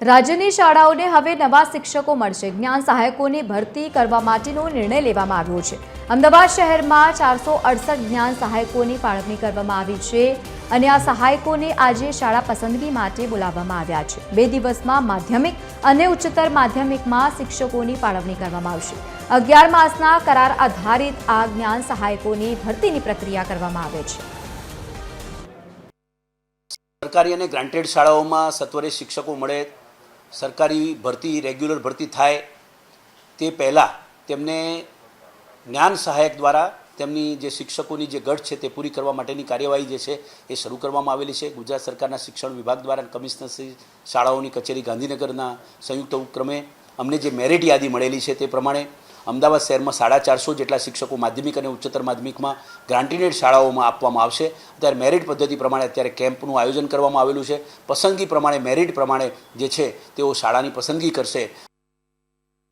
રાજ્યની શાળાઓને હવે નવા શિક્ષકો મળશે. જ્ઞાન સહાયકોની ભરતી કરવા માટેનો નિર્ણય લેવામાં આવ્યો છે. અમદાવાદ શહેરમાં ચારસો અડસઠ જ્ઞાન સહાયકોની ફાળવણી કરવામાં આવી છે અને આ સહાયકોને આજે શાળા પસંદગી માટે બોલાવવામાં આવ્યા છે. બે દિવસમાં માધ્યમિક અને ઉચ્ચતર માધ્યમિકમાં શિક્ષકોની ફાળવણી કરવામાં આવશે. અગિયાર માસના કરાર આધારિત આ જ્ઞાન સહાયકોની ભરતીની પ્રક્રિયા કરવામાં આવે છે. સરકારી અને ગ્રાન્ટેડ શાળાઓમાં સત્વરે શિક્ષકો મળે સરકારી ભરતી, રેગ્યુલર ભરતી થાય તે પહેલાં તેમને જ્ઞાન સહાયક દ્વારા તેમની જે શિક્ષકોની જે ગઢ છે તે પૂરી કરવા માટેની કાર્યવાહી જે છે એ શરૂ કરવામાં આવેલી છે. ગુજરાત સરકારના શિક્ષણ વિભાગ દ્વારા કમિશનરશ્રી શાળાઓની કચેરી ગાંધીનગરના સંયુક્ત ઉપક્રમે અમને જે મેરિટ યાદી મળેલી છે તે પ્રમાણે અમદાવાદ શહેરમાં સાડા ચારસો જેટલા શિક્ષકો માધ્યમિક અને ઉચ્ચતર માધ્યમિકમાં ગ્રાન્ટીનેડ શાળાઓમાં આપવામાં આવશે. અત્યારે મેરિટ પદ્ધતિ પ્રમાણે અત્યારે કેમ્પનું આયોજન કરવામાં આવેલું છે. પસંદગી પ્રમાણે, મેરિટ પ્રમાણે જે છે, તેઓ શાળાની પસંદગી કરશે.